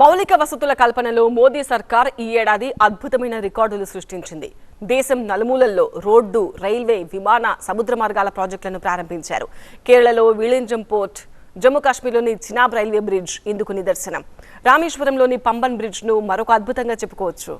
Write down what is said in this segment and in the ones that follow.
మౌలిక వసతుల కల్పనలో మోదీ సర్కార్ ఈ ఏడాది అద్భుతమైన రికార్డులు సృష్టించింది. దేశం నలుమూలల్లో రోడ్డు రైల్వే విమాన సముద్ర మార్గాల ప్రాజెక్టులను ప్రారంభించారు. కేరళలో విళింజం పోర్ట్ జమ్మూ కాశ్మీర్లోని చినాబ్ రైల్వే బ్రిడ్జ్ ఇందుకు నిదర్శనం. రామేశ్వరంలోని పంబన్ బ్రిడ్జ్ను మరొక అద్భుతంగా చెప్పుకోవచ్చు.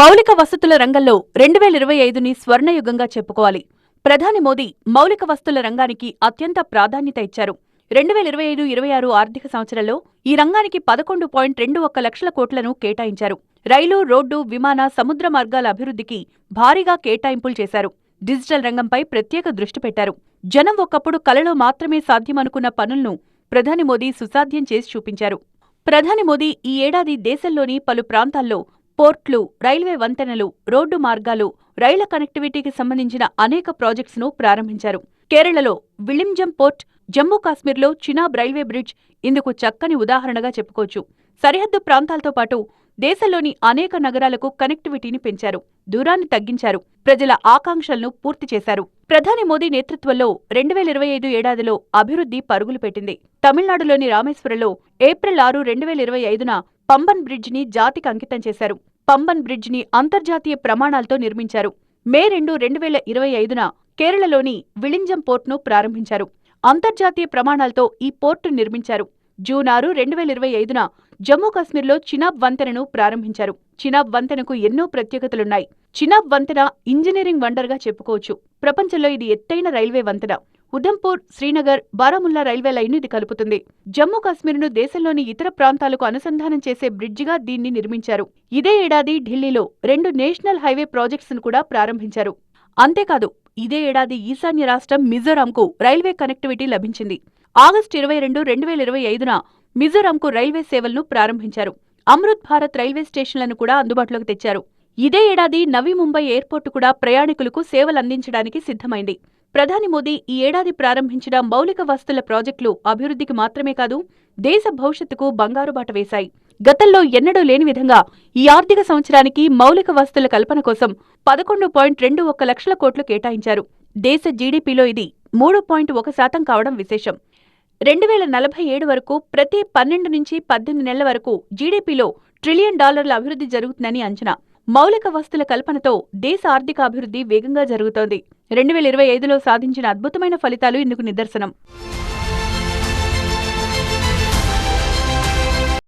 మౌలిక వసతుల రంగంలో రెండు వేల ఇరవై ఐదుని స్వర్ణయుగంగా చెప్పుకోవాలి. ప్రధాని మోదీ మౌలిక వస్తుల రంగానికి అత్యంత ప్రాధాన్యత ఇచ్చారు. రెండు వేల ఇరవై ఐదు ఇరవై ఆరు ఆర్థిక సంవత్సరంలో ఈ రంగానికి పదకొండు పాయింట్ రెండు ఒక్క లక్షల కోట్లను కేటాయించారు. రైలు రోడ్డు విమాన సముద్ర మార్గాల అభివృద్ధికి భారీగా కేటాయింపులు చేశారు. డిజిటల్ రంగంపై ప్రత్యేక దృష్టి పెట్టారు. జనం ఒకప్పుడు కలలో మాత్రమే సాధ్యమనుకున్న పనులను ప్రధాని మోదీ సుసాధ్యం చేసి చూపించారు. ప్రధాని మోదీ ఈ ఏడాది దేశంలోని పలు ప్రాంతాల్లో పోర్ట్లు రైల్వే వంతెనలు రోడ్డు మార్గాలు రైళ్ళ కనెక్టివిటీకి సంబంధించిన అనేక ప్రాజెక్ట్స్ను ప్రారంభించారు. కేరళలో విలింజం పోర్ట్ జమ్మూ కాశ్మీర్లో చినాబ్ రైల్వే బ్రిడ్జ్ ఇందుకు చక్కని ఉదాహరణగా చెప్పుకోవచ్చు. సరిహద్దు ప్రాంతాలతో పాటు దేశంలోని అనేక నగరాలకు కనెక్టివిటీని పెంచారు దూరాన్ని తగ్గించారు ప్రజల ఆకాంక్షలను పూర్తి చేశారు. ప్రధాని మోదీ నేతృత్వంలో రెండు వేల ఇరవై ఐదు ఏడాదిలో అభివృద్ధి పరుగులు పెట్టింది. తమిళనాడులోని రామేశ్వరంలో ఏప్రిల్ ఆరు రెండు వేల ఇరవై ఐదున పంబన్ బ్రిడ్జిని జాతికి అంకితం చేశారు. పంబన్ బ్రిడ్జ్ని అంతర్జాతీయ ప్రమాణాలతో నిర్మించారు. మే రెండు రెండు వేల ఇరవై ఐదున కేరళలోని విళింజం పోర్టును ప్రారంభించారు. అంతర్జాతీయ ప్రమాణాలతో ఈ పోర్టు నిర్మించారు. జూన్ ఆరు రెండు వేల ఇరవై ఐదున జమ్మూ కాశ్మీర్లో చినాబ్ వంతెనను ప్రారంభించారు. చినాబ్ వంతెనకు ఎన్నో ప్రత్యేకతలున్నాయి. చినాబ్ వంతెన ఇంజనీరింగ్ వండర్గా చెప్పుకోవచ్చు. ప్రపంచంలో ఇది ఎత్తైన రైల్వే వంతెన. ఉధంపూర్ శ్రీనగర్ బారాముల్లా రైల్వే లైన్ ఇది కలుపుతుంది. జమ్మూ కాశ్మీర్ను దేశంలోని ఇతర ప్రాంతాలకు అనుసంధానం చేసే బ్రిడ్జిగా దీన్ని నిర్మించారు. ఇదే ఏడాది ఢిల్లీలో రెండు నేషనల్ హైవే ప్రాజెక్ట్స్ను కూడా ప్రారంభించారు. అంతేకాదు ఇదే ఏడాది ఈశాన్య రాష్ట్రం మిజోరాంకు రైల్వే కనెక్టివిటీ లభించింది. ఆగస్టు ఇరవై రెండు రెండు వేల ఇరవై ఐదున మిజోరాంకు రైల్వే సేవలను ప్రారంభించారు. అమృత్ భారత్ రైల్వే స్టేషన్లను కూడా అందుబాటులోకి తెచ్చారు. ఇదే ఏడాది నవీ ముంబై ఎయిర్పోర్టు కూడా ప్రయాణికులకు సేవలందించడానికి సిద్ధమైంది. ప్రధాని మోదీ ఈ ఏడాది ప్రారంభించిన మౌలిక వస్తుల ప్రాజెక్టులు అభివృద్ధికి మాత్రమే కాదు దేశ భవిష్యత్తుకు బంగారు బాట వేశాయి. గతంలో ఎన్నడూ లేని విధంగా ఈ ఆర్థిక సంవత్సరానికి మౌలిక వస్తుల కల్పన కోసం పదకొండు పాయింట్ రెండు ఒక్క లక్షల కోట్లు కేటాయించారు. దేశ జీడీపీలో ఇది మూడు పాయింట్ ఒక శాతం కావడం విశేషం. రెండు వేల నలభై ఏడు వరకు ప్రతి పన్నెండు నుంచి పద్దెనిమిది నెలల వరకు జీడీపీలో ట్రిలియన్ డాలర్ల అభివృద్ధి జరుగుతుందని అంచనా. మౌలిక వస్తుల కల్పనతో దేశ ఆర్థికాభివృద్ధి వేగంగా జరుగుతోంది. రెండు వేల ఇరవై ఐదులో సాధించిన అద్భుతమైన ఫలితాలు ఇందుకు నిదర్శనం.